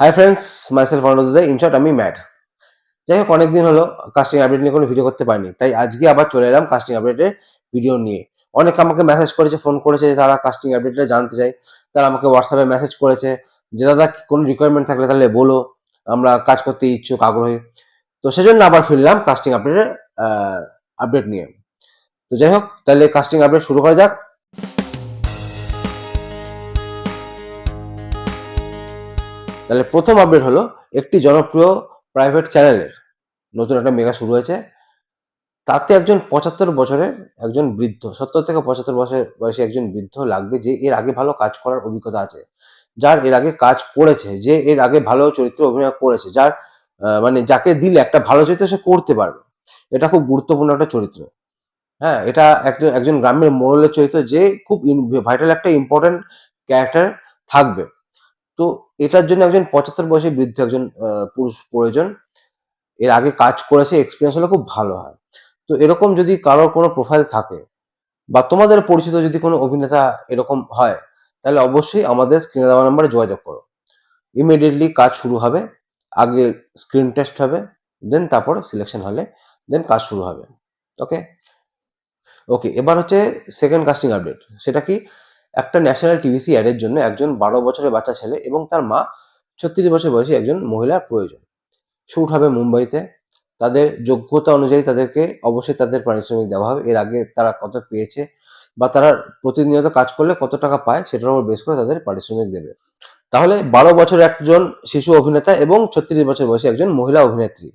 High friends myself অনুদে in short আমি ম্যাট যাই হোক অনেকদিন হলো কাস্টিং আপডেট নিয়ে কোনো ভিডিও করতে পারিনি। তাই আজকে আবার চলে এলাম কাস্টিং আপডেটের ভিডিও নিয়ে। অনেকে আমাকে মেসেজ করেছে ফোন করেছে যে তারা কাস্টিং আপডেটটা জানতে চায়। তারা আমাকে হোয়াটসঅ্যাপে মেসেজ করেছে যে, দাদা কোনো রিকোয়ারমেন্ট থাকলে তাহলে বলো। আমরা কাজ করতে ইচ্ছুক আগ্রহী। তো সেজন্য আবার ফিরলাম কাস্টিং আপডেটের আপডেট নিয়ে। তো যাই হোক তাহলে কাস্টিং আপডেট শুরু করা যাক। তাহলে প্রথম আপডেট হলো একটি জনপ্রিয় প্রাইভেট চ্যানেলের নতুন একটা মেগা শুরু হয়েছে। তাতে একজন পঁচাত্তর বছরের একজন বৃদ্ধ, সত্তর থেকে পঁচাত্তর বছর বয়সী একজন বৃদ্ধ লাগবে যে এর আগে ভালো কাজ করার অভিজ্ঞতা আছে, যার এর আগে কাজ করেছে, যে এর আগে ভালো চরিত্র অভিনয় করেছে, যার মানে যাকে দিলে একটা ভালো চরিত্র সে করতে পারবে। এটা খুব গুরুত্বপূর্ণ একটা চরিত্র। হ্যাঁ এটা একটা একজন গ্রামের মোড়লের চরিত্র যে খুব ভাইটাল একটা ইম্পর্টেন্ট ক্যারেক্টার থাকবে। তো এটার জন্য একজন পঁচাত্তর বয়সে বৃদ্ধ একজন পুরুষ প্রয়োজন। এর আগে কাজ করেছে এক্সপিরিয়েন্স হলে খুব ভালো হয়। তো এরকম যদি কারোর কোনো প্রোফাইল থাকে বা তোমাদের পরিচিত যদি কোনো অভিনেতা এরকম হয়, তাহলে অবশ্যই আমাদের স্ক্রিনে দেওয়া নাম্বারে যোগাযোগ করো। ইমিডিয়েটলি কাজ শুরু হবে, আগে স্ক্রিন টেস্ট হবে দেন তারপর সিলেকশন হলে দেন কাজ শুরু হবে। ওকে ওকে এবার হচ্ছে সেকেন্ড কাস্টিং আপডেট সেটা কি? একটা ন্যাশনাল টিভিসি অ্যাডের জন্য একজন বারো বছরের বাচ্চা ছেলে এবং তার মা ছত্রিশ বছর বয়সী একজন মহিলার প্রয়োজন। শ্যুট হবে মুম্বাইতে। তাদের যোগ্যতা অনুযায়ী তাদেরকে অবশ্যই তাদের পারিশ্রমিক দেওয়া হবে। এর আগে তারা কত পেয়েছে বা তারা প্রতিনিয়ত কাজ করলে কত টাকা পায় সেটার উপর বেশ করে তাদের পারিশ্রমিক দেবে। তাহলে বারো বছর একজন শিশু অভিনেতা এবং ছত্রিশ বছর বয়সী একজন মহিলা অভিনেত্রী।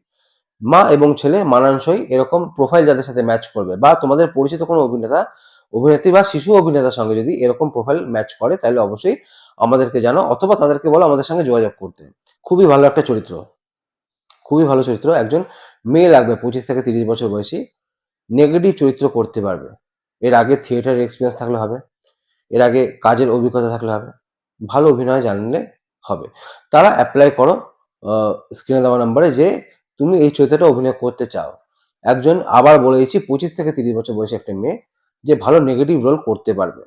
মা এবং ছেলে মানানসই এরকম প্রোফাইল যাদের সাথে ম্যাচ করবে বা তোমাদের পরিচিত কোনো অভিনেতা অভিনেত্রী বা শিশু অভিনেতার সঙ্গে যদি এরকম প্রোফাইল ম্যাচ করে, তাহলে অবশ্যই আমাদেরকে জানো অথবা তাদেরকে বলো আমাদের সঙ্গে যোগাযোগ করতে। খুবই ভালো একটা চরিত্র। খুবই ভালো চরিত্র। একজন মেয়ে লাগবে, পঁচিশ থেকে তিরিশ বছর বয়সী। নেগেটিভ চরিত্র করতে পারবে। এর আগে থিয়েটারের এক্সপিরিয়েন্স থাকলে হবে। এর আগে কাজের অভিজ্ঞতা থাকলে হবে। ভালো অভিনয় জানলে হবে। তারা অ্যাপ্লাই করো স্ক্রিনে দেওয়া নাম্বারে যে তুমি এই চরিত্রটা অভিনয় করতে চাও। একজন আবার বলে দিচ্ছি, পঁচিশ থেকে তিরিশ বছর বয়সী একটা মেয়ে যে ভালো নেগেটিভ রোল করতে পারবে।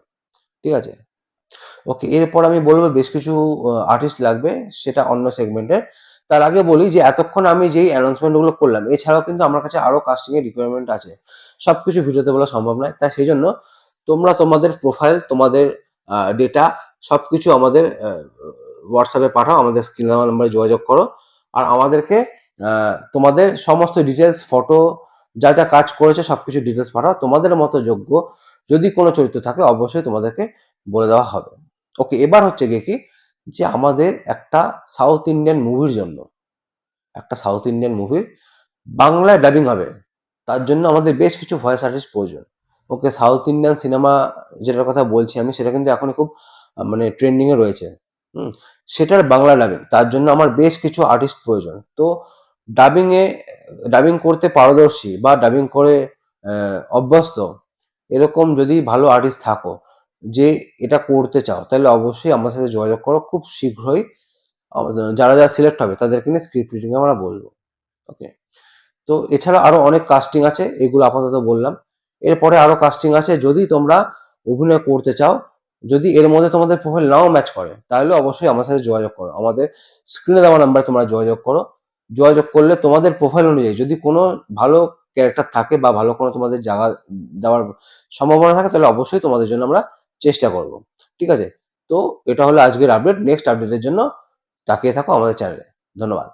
ঠিক আছে? ওকে এরপর আমি বলব বেশ কিছু আর্টিস্ট লাগবে, সেটা অন্য সেগমেন্টের তার আগে বলি যে, এতক্ষণ আমি যেই অ্যানাউন্সমেন্টগুলো করলাম, এছাড়াও কিন্তু আমার কাছে আরও কাস্টিংয়ের রিকোয়ারমেন্ট আছে। সব কিছু ভিডিওতে বলা সম্ভব নয়। তাই সেই জন্য তোমরা তোমাদের প্রোফাইল তোমাদের ডেটা সব কিছু আমাদের হোয়াটসঅ্যাপে পাঠাও, আমাদের স্ক্রিন নাম্বারে যোগাযোগ করো। আর আমাদেরকে তোমাদের সমস্ত ডিটেলস ফটো যা যা কাজ করেছে সব কিছু ডিটেলস পাঠাও। তোমাদের মতো যোগ্য যদি কোনো চরিত্র থাকে, অবশ্যই তোমাদেরকে বলে দেওয়া হবে। ওকে এবার হচ্ছে গিয়ে কি? যে আমাদের একটা সাউথ ইন্ডিয়ান মুভির জন্য, একটা সাউথ ইন্ডিয়ান মুভির বাংলায় ডাবিং হবে। তার জন্য আমাদের বেশ কিছু ভয়েস আর্টিস্ট প্রয়োজন। ওকে সাউথ ইন্ডিয়ান সিনেমা যেটার কথা বলছি আমি, সেটা কিন্তু এখন খুব মানে ট্রেন্ডিং এ রয়েছে। হুম, সেটার বাংলা ডাবিং তার জন্য আমার বেশ কিছু আর্টিস্ট প্রয়োজন। তো ডাবিং এ ডাবিং করতে পারদর্শী বা ডাবিং করে অভ্যস্ত, এরকম যদি ভালো আর্টিস্ট থাকো যে এটা করতে চাও, তাহলে অবশ্যই আমার সাথে যোগাযোগ করো খুব শীঘ্রই। যারা যারা সিলেক্ট হবে তাদেরকে নিয়ে স্ক্রিপ্ট রিডিং আমরা বলব ওকে তো এছাড়া আরও অনেক কাস্টিং আছে, এগুলো আপাতত বললাম। এরপরে আরও কাস্টিং আছে, যদি তোমরা অভিনয় করতে চাও, যদি এর মধ্যে তোমাদের প্রোফাইল নাও ম্যাচ করে, তাহলে অবশ্যই আমার সাথে যোগাযোগ করো। আমাদের স্ক্রিনে দেওয়া নাম্বারে তোমরা যোগাযোগ করো। যোগাযোগ করলে তোমাদের প্রোফাইল অনুযায়ী যদি কোনো ভালো ক্যারেক্টার থাকে বা ভালো কোনো তোমাদের জায়গা দেওয়ার সম্ভাবনা থাকে, তাহলে অবশ্যই তোমাদের জন্য আমরা চেষ্টা করব। ঠিক আছে? তো এটা হলো আজকের আপডেট নেক্সট আপডেটের জন্য তাকিয়ে থাকো আমাদের চ্যানেলে ধন্যবাদ।